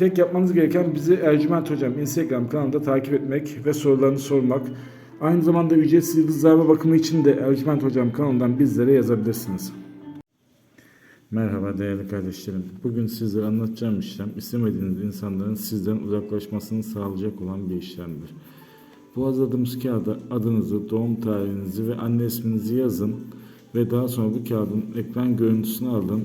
Tek yapmanız gereken bizi Ercüment Hocam Instagram kanalında takip etmek ve sorularını sormak. Aynı zamanda ücretsiz yıldızlarla bakımı için de Ercüment Hocam kanalından bizlere yazabilirsiniz. Merhaba değerli kardeşlerim. Bugün sizlere anlatacağım işlem istemediğiniz insanların sizden uzaklaşmasını sağlayacak olan bir işlemdir. Bu hazırladığımız kağıda adınızı, doğum tarihinizi ve anne isminizi yazın ve daha sonra bu kağıdın ekran görüntüsünü alın,